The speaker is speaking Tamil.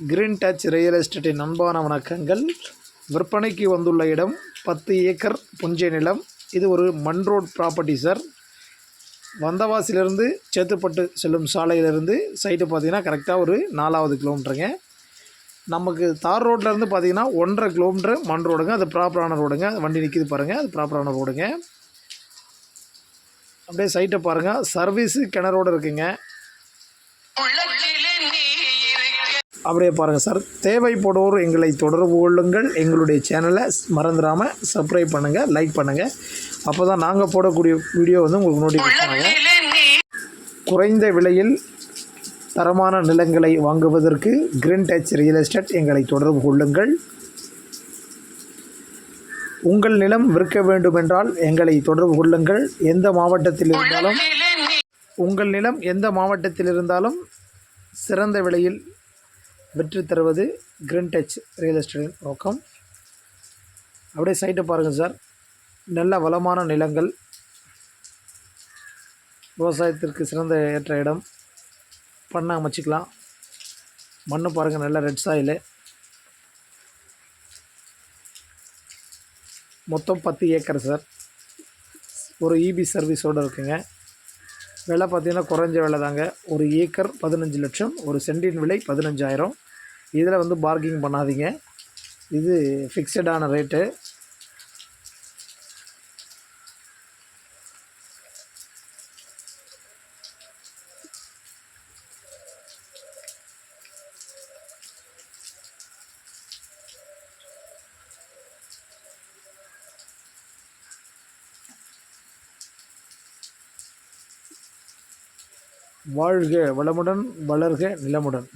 கிரீன் டச் ரியல் எஸ்டேட்டின் அன்பான வணக்கங்கள். விற்பனைக்கு வந்துள்ள இடம் பத்து ஏக்கர் புஞ்சை நிலம். இது ஒரு மண் ரோட் ப்ராப்பர்ட்டி சார் வந்தவாசிலிருந்து சேத்துப்பட்டு செல்லும் சாலையிலிருந்து சைட்டு பார்த்தீங்கன்னா கரெக்டாக ஒரு நாலாவது கிலோமீட்டருங்க நமக்கு தார் ரோட்லேருந்து பார்த்தீங்கன்னா ஒன்றரை கிலோமீட்டர் மண் ரோடுங்க. அது ப்ராப்பரான ரோடுங்க வண்டி நிற்கிது பாருங்கள் அது ப்ராப்பரான ரோடுங்க அப்படியே சைட்டை பாருங்கள் சர்வீஸு கிணறோடு இருக்குங்க. அப்படியே பாருங்கள் சார். தேவைப்படுவோர் எங்களை தொடர்பு கொள்ளுங்கள். எங்களுடைய சேனலை மறந்துடாமல் சப்ஸ்கிரைப் பண்ணுங்கள் லைக் பண்ணுங்கள் அப்போ தான் நாங்கள் போடக்கூடிய வீடியோ வந்து உங்களுக்கு நோட்டிஃபிகேஷன் ஆகும். குறைந்த விலையில் தரமான நிலங்களை வாங்குவதற்கு கிரீன் டச் ரியல் எஸ்டேட் எங்களை தொடர்பு கொள்ளுங்கள். உங்கள் நிலம் விற்க வேண்டுமென்றால் எங்களை தொடர்பு கொள்ளுங்கள். எந்த மாவட்டத்தில் இருந்தாலும் உங்கள் நிலம் எந்த மாவட்டத்தில் இருந்தாலும் சிறந்த விலையில் வெற்றி தருவது கிரீன் டச் ரியல் எஸ்டேட்டின் நோக்கம் அப்படியே சைட்டை பாருங்கள் சார் நல்ல வளமான நிலங்கள். விவசாயத்திற்கு சிறந்த ஏற்ற இடம். பண்ண அமைச்சிக்கலாம். மண் பாருங்கள் நல்ல ரெட் சாயிலு மொத்தம் பத்து ஏக்கர் சார் ஒரு இபி சர்வீஸோடு இருக்குங்க. விலை பார்த்திங்கன்னா குறைஞ்ச விலை தாங்க ஒரு ஏக்கர் பதினஞ்சு லட்சம் ஒரு சென்டின் விலை பதினஞ்சாயிரம். இதில் வந்து பார்கிங் பண்ணாதீங்க. இது ஃபிக்ஸடான ரேட்டு வாழ்க வளமுடன் வளர்க நிலமுடன்.